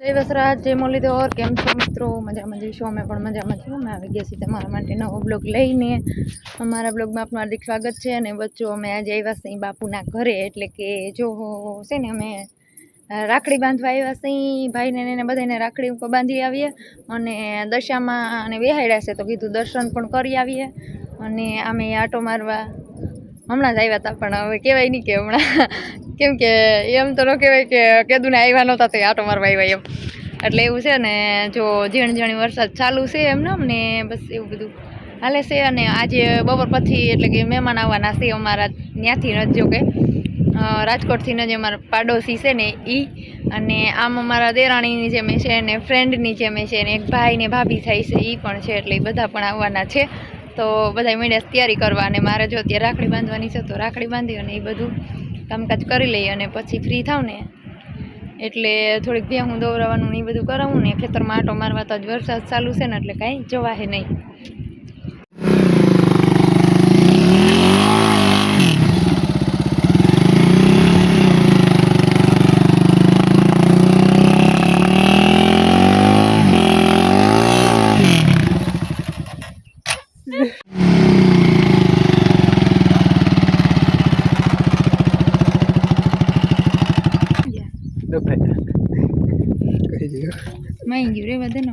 જય વસરાજ જય મુરલીધર કેમ છો મિત્રો? મજામાં જઈશું અમે પણ, મજામાં છીએ. અમે આવી ગયા છીએ તમારા માટે નવો બ્લોગ લઈને. અમારા બ્લોગમાં આપનું હાર્દિક સ્વાગત છે. અને બચ્ચો, અમે આજે આવ્યા છીએ બાપુના ઘરે. એટલે કે જો છે ને અમે રાખડી બાંધવા આવ્યા છીએ. ભાઈને એને બધાને રાખડી ઉપર બાંધી આવીએ. અને દશામાં અને બેહાડ્યા છે તો કીધું દર્શન પણ કરી આવીએ. અને અમે આટો મારવા હમણાં જ આવ્યા હતા, પણ હવે કહેવાય નહીં કે હમણાં. કેમ કે એમ તો ન કહેવાય કે કેદુને આવ્યા નહોતા તો આટો મારવા આવ્યા એમ. એટલે એવું છે ને, જો ઝીણ ઝીણી વરસાદ ચાલુ છે એમ ને બસ એવું બધું હાલે છે અને આજે બપોર પછી એટલે કે મહેમાન આવવાના છે અમારા ત્યાંથી ન જો કે રાજકોટથી ન જે અમારા પાડોશી છે ને એ અને આમ અમારા દેરાણીની જેમ છે ને ફ્રેન્ડની જેમ છે ને એક ભાઈ ને ભાભી થાય છે એ પણ છે એટલે બધા પણ આવવાના છે. તો બધા મીડિયા તૈયારી કરવા અને મારે જો અત્યારે રાખડી બાંધવાની છે તો રાખડી બાંધી અને એ બધું કામકાજ કરી લઈએ અને પછી ફ્રી થાવ ને. એટલે થોડીક ભેહું દોરાવાનું ને એ બધું કરાવું ને. ખેતરમાં આટો મારવા તો જ વરસાદ ચાલુ છે ને એટલે કાંઈ જવાહે નહીં. માઈ ગયું રે વધે ને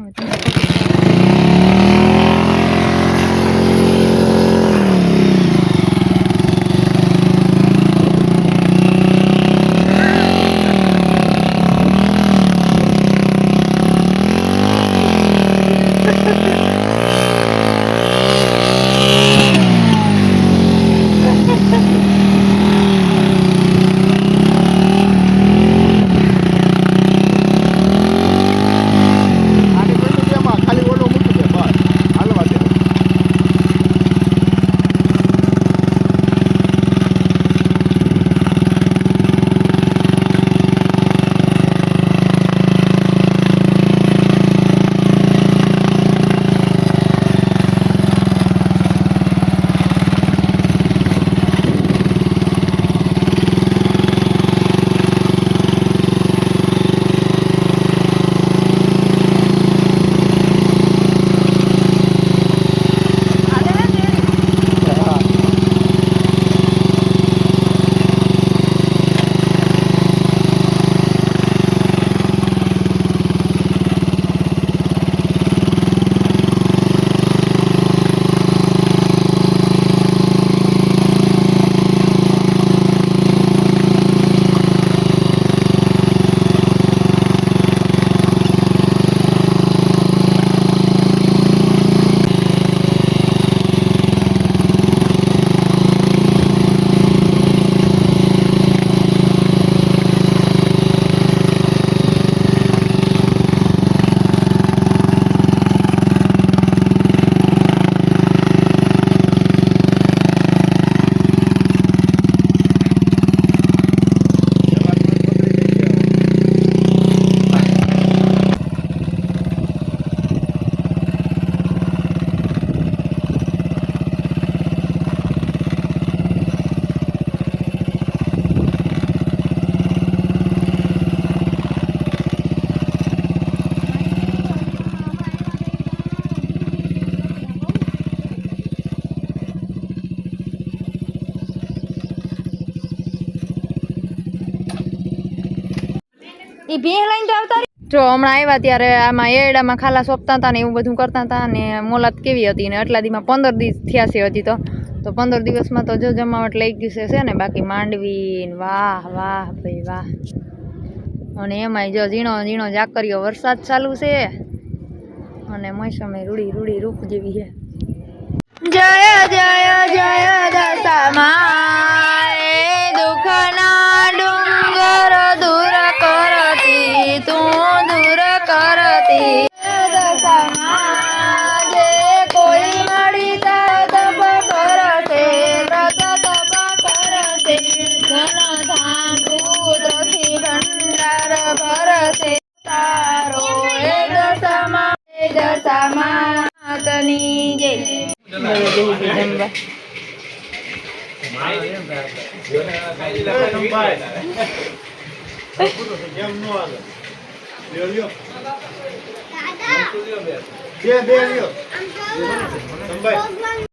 એ ભેહ લઈને આવતા જો, હમણાં આવ્યા ત્યારે આમાં એડામાં ખાલા સોંપતા હતા ને એવું બધું કરતા હતા ને મોલાત કેવી હતી ને આટલા દીમાં પંદર દિવસ થયા છે હજી તો. તો પંદર દિવસમાં તો જો જમાવટ લઈ ગયું છે ને? બાકી માંડવી વાહ વાહ ભાઈ, વાહ. અને એમાંય જો ઝીણો ઝીણો જાકરીઓ વરસાદ ચાલુ છે. અને મોસમે રૂડી રૂડી રૂપ જેવી છે. જય જય જય દશામાં એ દશામાં માતની જય બે બે